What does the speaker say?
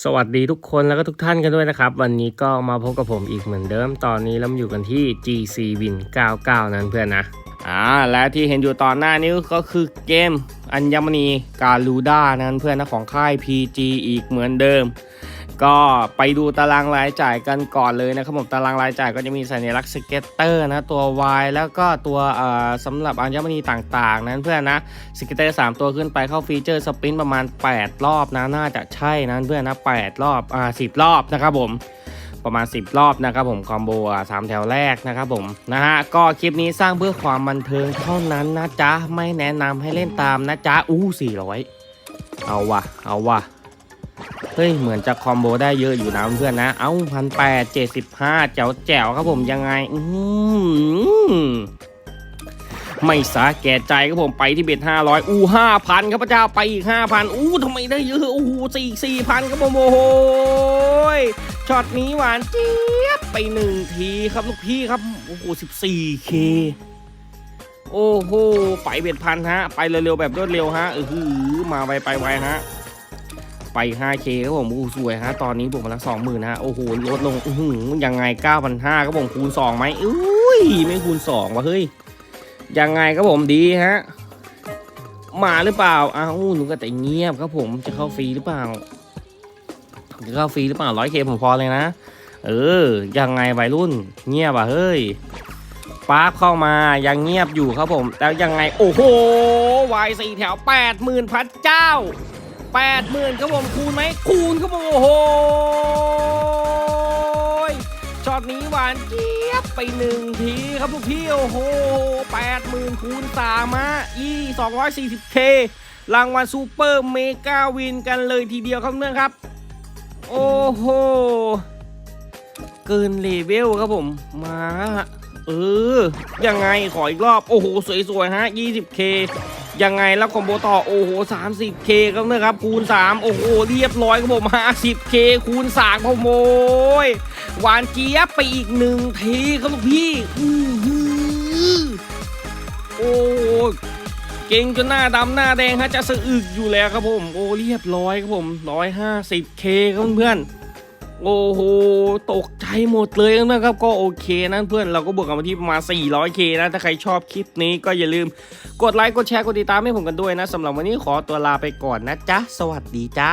สวัสดีทุกคนแล้วก็ทุกท่านกันด้วยนะครับ วันนี้ก็มาพบกับผมอีกเหมือนเดิม ตอนนี้เราอยู่กันที่ GC Win 99 นั้นเพื่อนนะอ่าและที่เห็นอยู่ตอนหน้านี้ก็คือเกมอัญมณีการูด้านั้นเพื่อนนะของค่าย PG อีกเหมือนเดิม ก็ไปดูตารางรายจ่ายกันก่อนเลยนะครับผมตารางรายจ่ายก็จะมีสัญลักษณ์สเก็ตเตอร์นะตัว Y แล้วก็ตัวสำหรับอัญมณีต่างๆ นั้นเพื่อนนะสเก็ตเตอร์3ตัวขึ้นไปเข้าฟีเจอร์สปินประมาณ 8 รอบนะน่าจะใช่นั้นเพื่อนนะ8รอบอ่า10 รอบนะครับผมประมาณ 10 รอบนะครับผมคอมโบสามแถวแรกนะครับผมนะฮะก็คลิปนี้สร้างเพื่อความบันเทิงเท่านั้นนะจ๊ะไม่แนะนำให้เล่นตามนะจ๊ะอู้400 เอาวะเอาวะ เฮ้ย เหมือนจะคอมโบได้เยอะอยู่นะเพื่อนนะ เอ้าพันแปดเจ็ดสิบห้าแจ๋วแจ๋วครับผมยังไง อืมไม่สาแก่ใจครับผมไปที่เบ็ดห้าร้อยอู้ห้าพันครับพระเจ้าไปอีกห้าพันอู้ทำไมได้เยอะอู้สี่สี่พันครับผมโอ้โหยช็อตนี้หวานเจี๊ยบไปหนึ่งทีครับลูกพี่ครับโอ้โหสิบสี่เคโอ้โหไปเบ็ดพันฮะ ไปเร็วๆแบบรวดเร็วฮะเออมาไวไปไวฮะ ไป 5K ครับผมอู้สวยฮะตอนนี้บวกมาละ20,000ฮะโอ้โหลดลงอื้อหือยังไง 9,500ครับผมคูณ2ไหมอุ้ยไม่คูณ2วะเฮ้ยยังไงครับผมดีฮะมาหรือเปล่าอ้าวหนูก็แต่เงียบครับผมจะเข้าฟรีหรือเปล่าจะเข้าฟรีหรือเปล่า 100K ผมพอเลยนะ เออ ยังไงวัยรุ่น เงียบอะเฮ้ยป๊าบเข้ามายังเงียบอยู่ครับผม แล้วยังไง โอ้โหวายสี่แถว80,000พันเจ้า แปดหมื่นครับผมคูณไหมคูณครับผมโอ้โหช็อตนี้หวานเจี๊ยบไปหนึ่งทีครับลูกพี่โอ้โหแปดหมื่นคูณสามะอีสองร้อยสี่สิบเครางวัลซูเปอร์เมกาวินกันเลยทีเดียวครับเพื่อนครับ โอ้โหเกินเลเวลครับผมมาเออยังไงขออีกรอบ โอ้โห สวยๆฮะ 20k ยังไงแล้วคอมโบต่อโอ้โห 30k ครับนะครับคูณ 3 โอ้โห เรียบร้อยครับผม 50k คูณ3ครับผมโอ้ยหวานเจี๊ยบไปอีกหนึ่งทีครับลูกพี่อื้อหือโอ้เก่งจนหน้าดำหน้าแดงฮะจะสะอึกอยู่แล้วครับผม โอ้เรียบร้อยครับผม 150k ครับเพื่อน โอ้โห ตกใจหมดเลยนะครับ ก็โอเคนะเพื่อนเราก็บวกกันมาที่ประมาณ 400k นะ ถ้าใครชอบคลิปนี้ก็อย่าลืมกดไลค์ กดแชร์ กดติดตามให้ผมกันด้วยนะสำหรับวันนี้ขอตัวลาไปก่อนนะจ๊ะ สวัสดีจ้า